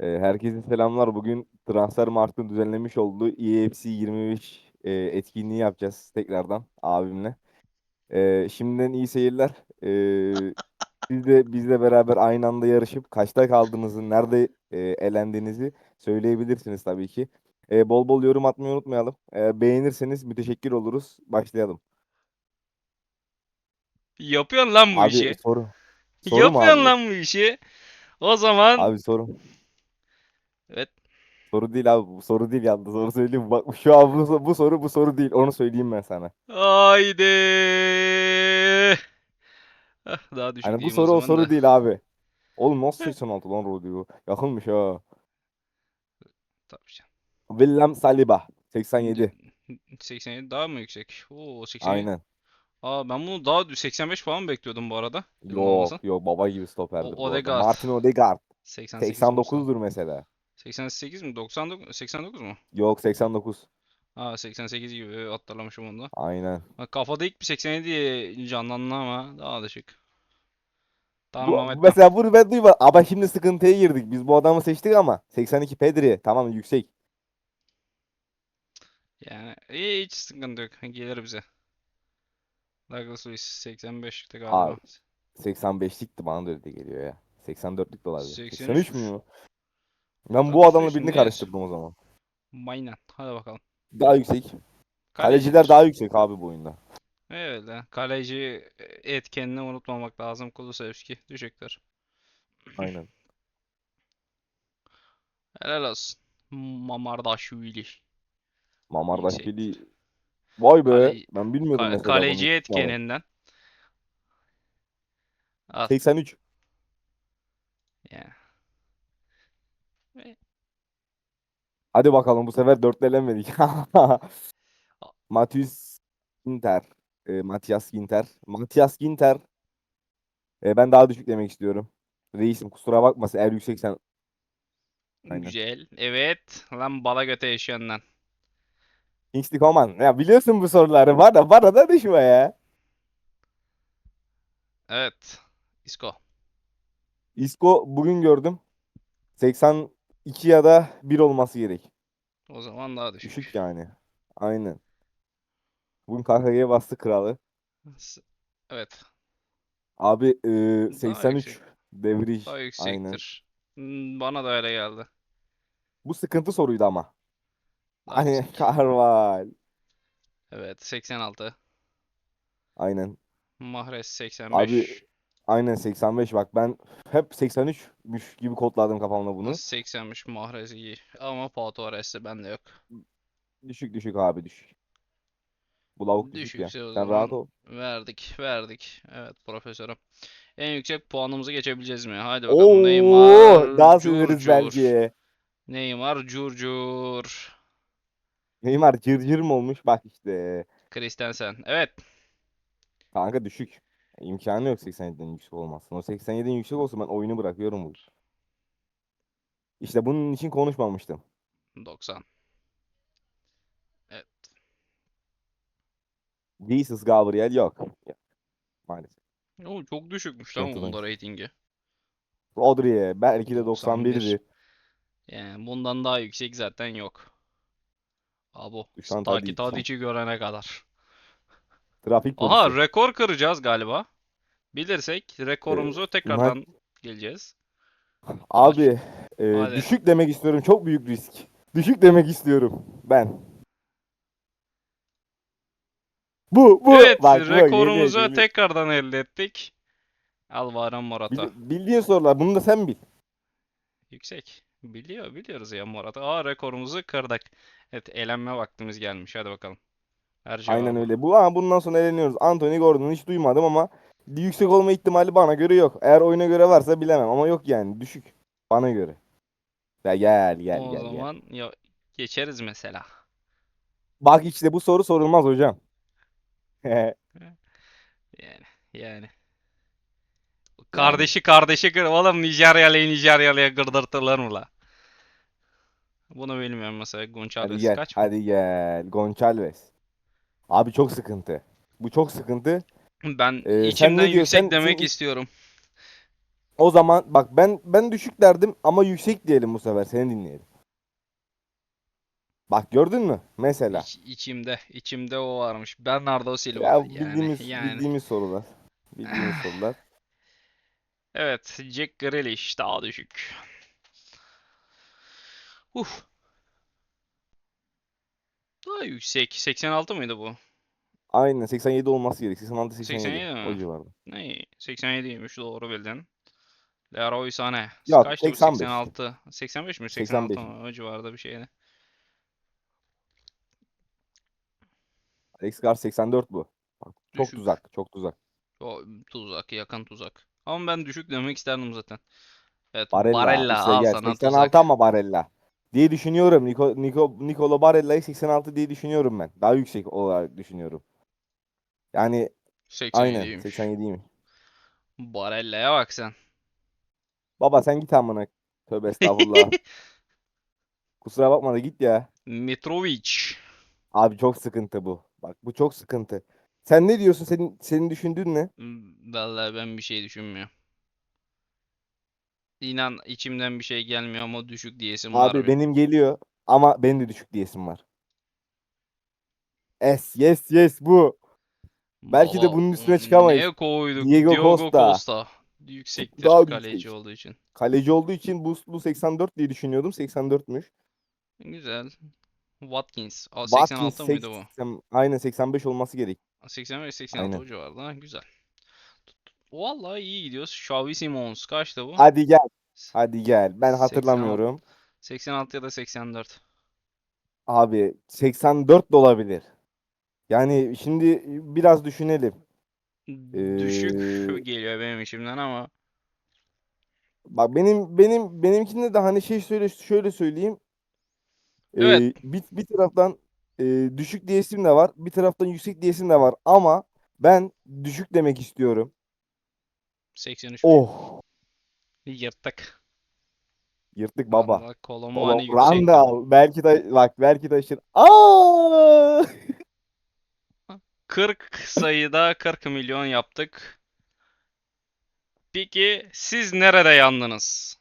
Ee, herkese selamlar. Bugün Transfermarkt'ın düzenlemiş olduğu EFC 25 e, etkinliği yapacağız tekrardan abimle. Ee, şimdiden iyi seyirler. Ee, siz de bizle beraber aynı anda yarışıp kaçta kaldığınızı, nerede e, elendiğinizi söyleyebilirsiniz tabii ki. Bol bol yorum atmayı unutmayalım. Beğenirseniz müteşekkir oluruz. Başlayalım. Yapıyorsun lan bu Abi işi. soru. Soru mu Yapıyorsun abi? lan bu işi. O zaman Abi soru. Evet Soru değil abi. Bu soru değil yalnız. Soru söyleyeyim. Bak şu an bu, bu soru bu soru değil. Onu söyleyeyim ben sana. haydi. Ah, Daha düşük Hani bu diyeyim soru o zaman soru da. değil abi. Oğlum nasıl 86 lan Rodrigo? Yakınmış ha. Tabii canım. William Saliba 87. 87 daha mı yüksek? Oo 87. Aynen. Aa ben bunu daha dü- 85 falan bekliyordum bu arada. Yok yok baba gibi stoperdir O- bu arada. Odegaard. Martin Odegaard 88 89'dur mesela. 88 mi? 99 89 mu? Yok 89. Aa 88 gibi hatırlamışım onu da. Aynen. Ha, Kafada ilk bir 87 diye canlandı ama daha düşük. Tamam Bu, Mehmet mesela bunu ben duymadım. Ama şimdi sıkıntıya girdik. Biz bu adamı seçtik ama 82 Pedri. Tamam yüksek. Yani iyi hiç sıkıntı yok. Gelir bize. Douglas 85'te Abi, galiba. 85'likti bana da öyle geliyor ya. 84'lük de olabilir. 83 83 müş. mü? Ben bu adamla Luiz birini karıştırdım o zaman. Aynen. Hadi bakalım. Daha yüksek. Kaleciler daha yüksek abi bu oyunda. Evet. Kaleci etkenini unutmamak lazım. Kulusevski düşüktür. Aynen. Helal olsun. Mamardaşvili. Mamardaşvili. Vay be. Kale- ben bilmiyordum Ka- mesela kaleci bunu. etkeninden. Al. 83. Yani. Hadi bakalım bu sefer dörtlenemedik. Matius Ginter. E, Matias Ginter. Matias Ginter. E, ben daha düşük demek istiyorum. Reisim kusura bakmasın eğer yükseksen. Aynen. Güzel. Evet. Lan bala göte yaşayandan. Kingsley Coman. Ya biliyorsun bu soruları. Bana, bana da düşme ya. Evet. Isco. Isco bugün gördüm. 82 ya da 1 olması gerek. O zaman daha düşük. Düşük yani. Aynen. Bugün KKG'ye bastı kralı. S- Evet. Abi e, Daha 83 yüksek. Devrij. Daha Aynen. yüksektir. Hmm, Bana da öyle geldi. Bu sıkıntı soruydu ama. Daha Hani yüksek. Carval. Evet 86. Aynen. Mahrez 85. Aynen 85 bak ben hep 83'müş gibi kodladım kafamda bunu. 80'miş Mahrez iyi. Ama Pau Torres'te bende yok. Düşük düşük abi düşük. Bu lavuk düşük ya. Düşükse o Sen rahat zaman ol. verdik. Verdik. Evet profesörüm. En yüksek puanımızı geçebileceğiz mi? Hadi bakalım. Neymar. Oo, daha cur severiz cur. belki. Neymar cur cur. Neymar cırcır mı olmuş? Bak işte. Christensen. Evet. Kanka düşük. İmkanı yok 87'den yüksek olmasın. O 87'den yüksek olsa ben oyunu bırakıyorum bu. İşte bunun için konuşmamıştım. 90. Evet. Jesus Gabriel yok. Yok. Maalesef. Oo, çok düşükmüş lan Sıkıntılı. bunda ratingi. Rodri'ye belki de 91. 91'di. Yani bundan daha yüksek zaten yok. Abo. Taki Tadic. Tadic'i görene kadar. Trafik Aha polisi. rekor kıracağız galiba. Bilirsek rekorumuzu tekrardan geleceğiz. Abi e, Hadi. düşük demek istiyorum. Çok büyük risk. Düşük demek istiyorum ben. Bu bu Evet bak bu geliyor, rekorumuzu geliyor. tekrardan elde ettik. Alvaro Morata. Bil- bildiğin sorular. Bunu da sen bil. Yüksek. Biliyor biliyoruz ya Morata. Aa rekorumuzu kırdık. Evet elenme vaktimiz gelmiş. Hadi bakalım. Her Aynen cevabı. öyle. Bu ha, bundan sonra eğleniyoruz. Anthony Gordon'u hiç duymadım ama yüksek olma ihtimali bana göre yok. Eğer oyuna göre varsa bilemem ama yok yani düşük. Bana göre. Ya gel gel O gel gel. zaman ya geçeriz mesela. Bak işte bu soru sorulmaz hocam. Yani yani. Kardeşi kardeşi kır. Oğlum Nijeryalı'yı Nijeryalı'ya gırdırtılır mı la? Bunu bilmiyorum mesela. Hadi Gonçalves gel. kaç mı? Hadi gel. Gonçalves. Abi çok sıkıntı. Bu çok sıkıntı. Ben Ee, içimden yüksek Sen- demek sen- istiyorum. O zaman bak ben ben düşük derdim ama yüksek diyelim bu sefer. Seni dinleyelim. Bak gördün mü? Mesela. İç, içimde, içimde o varmış. Bernardo Silva. Ya Yani, bildiğimiz yani. bildiğimiz sorular. Bildiğimiz sorular. Evet, Jack Grealish daha düşük. Uf. Daha yüksek. 86 mıydı bu? Aynen 87 olması gerek. 86 87 87 mi? o civarda. Ne? 87'ymiş doğru bildin. Leroy Sané. Yok, Kaçtı bu? 85. 86. 85 mi? 86 85. mı? O civarda bir şeydi. Alex Gar 84 bu. Bak, çok Düşük. tuzak, çok tuzak. O tuzak, yakın tuzak. Ama ben düşük demek isterdim zaten. Evet, Barella, Barella işte al sana 86 tuzak. ama Barella. Diye düşünüyorum. Nico, Nico, Nicolo Barella'yı 86 diye düşünüyorum ben. Daha yüksek olarak düşünüyorum. Yani aynen 87'ymiş. 87 mi? Barella'ya bak sen. Baba sen git amına. Tövbe estağfurullah. Kusura bakma da git ya. Mitrovic. Abi çok sıkıntı bu. Bak bu çok sıkıntı. Sen ne diyorsun? Senin senin düşündüğün ne? Vallahi ben bir şey düşünmüyorum. İnan içimden bir şey gelmiyor ama düşük diyesim var Abi bir. benim geliyor ama benim de düşük diyesim var. Yes, yes, yes bu. belki de bunun üstüne çıkamayız. Neye koyduk? Diego Costa. Yüksektir Daha kaleci yüksek. olduğu için. Kaleci olduğu için bu, bu 84 diye düşünüyordum. 84'müş. Güzel. Watkins. Aa, Watkins 86 mıydı bu? 80 aynen 85 olması gerek. 85 86 Aynen. o civarda. Güzel. Vallahi iyi gidiyoruz. Xavi Simons kaçtı bu? Hadi gel. Hadi gel. Ben 86. hatırlamıyorum. 86 ya da 84. Abi 84 de olabilir. Yani şimdi biraz düşünelim. Düşük Ee, geliyor benim içimden ama Bak benim benim benimkinde de hani şey söyle şöyle söyleyeyim. Ee, Evet. bir, bir taraftan e, düşük diyesim de var. Bir taraftan yüksek diyesim de var. Ama ben düşük demek istiyorum. 83 Oh. yırttık. Yırttık baba. Colomani Oğlum yüksek. Randall. Belki de bak belki taşır. Aa! 40 sayıda 40 milyon yaptık. Peki siz nerede yandınız?